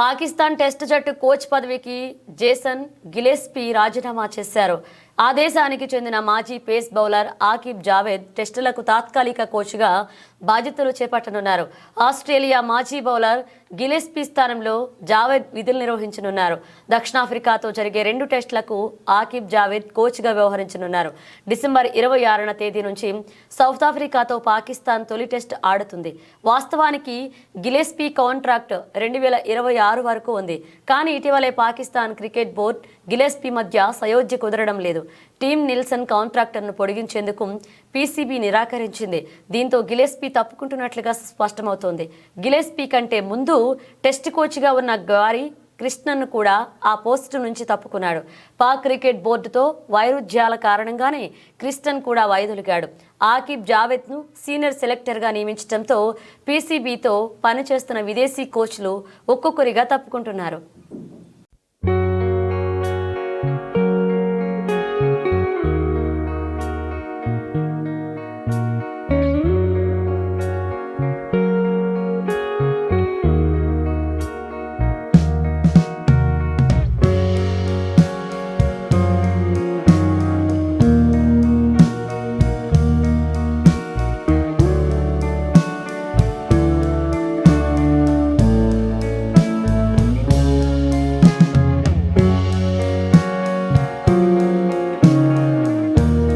Pakistan test జట్టు coach పదవికి Jason Gillespie రాజీనామా చేశారు. ఆ దేశానికి చెందిన మాజీ పేస్ బౌలర్ ఆకిబ్ జావేద్ టెస్టులకు తాత్కాలిక కోచ్గా బాధ్యతలు చేపట్టనున్నారు. ఆస్ట్రేలియా మాజీ బౌలర్ గిలెస్పీ స్థానంలో జావేద్ విధులు నిర్వహించనున్నారు. దక్షిణాఫ్రికాతో జరిగే రెండు టెస్టులకు ఆకిబ్ జావేద్ కోచ్గా వ్యవహరించనున్నారు. డిసెంబర్ ఇరవై ఆరున తేదీ నుంచి సౌత్ ఆఫ్రికాతో పాకిస్తాన్ తొలి టెస్ట్ ఆడుతుంది. వాస్తవానికి గిలెస్పీ కాంట్రాక్ట్ రెండు వేల ఇరవై ఆరు వరకు ఉంది. కానీ ఇటీవలే పాకిస్తాన్ క్రికెట్ బోర్డ్ గిలెస్పీ మధ్య సయోధ్య కుదరడం లేదు. టీమ్ నిల్సన్ కాంట్రాక్టర్ను పొడిగించేందుకు పీసీబీ నిరాకరించింది. దీంతో గిలెస్పీ తప్పుకుంటున్నట్లుగా స్పష్టమవుతోంది. గిలెస్పీ కంటే ముందు టెస్ట్ కోచ్గా ఉన్న గారి కృష్ణన్ను కూడా ఆ పోస్టు నుంచి తప్పుకున్నాడు. పాక్ క్రికెట్ బోర్డుతో వైరుధ్యాల కారణంగానే క్రిస్టన్ కూడా వైదొలిగాడు ఆకిబ్ జావేద్ను సీనియర్ సెలెక్టర్గా నియమించడంతో పీసీబీతో పనిచేస్తున్న విదేశీ కోచ్లు ఒక్కొక్కరిగా తప్పుకుంటున్నారు.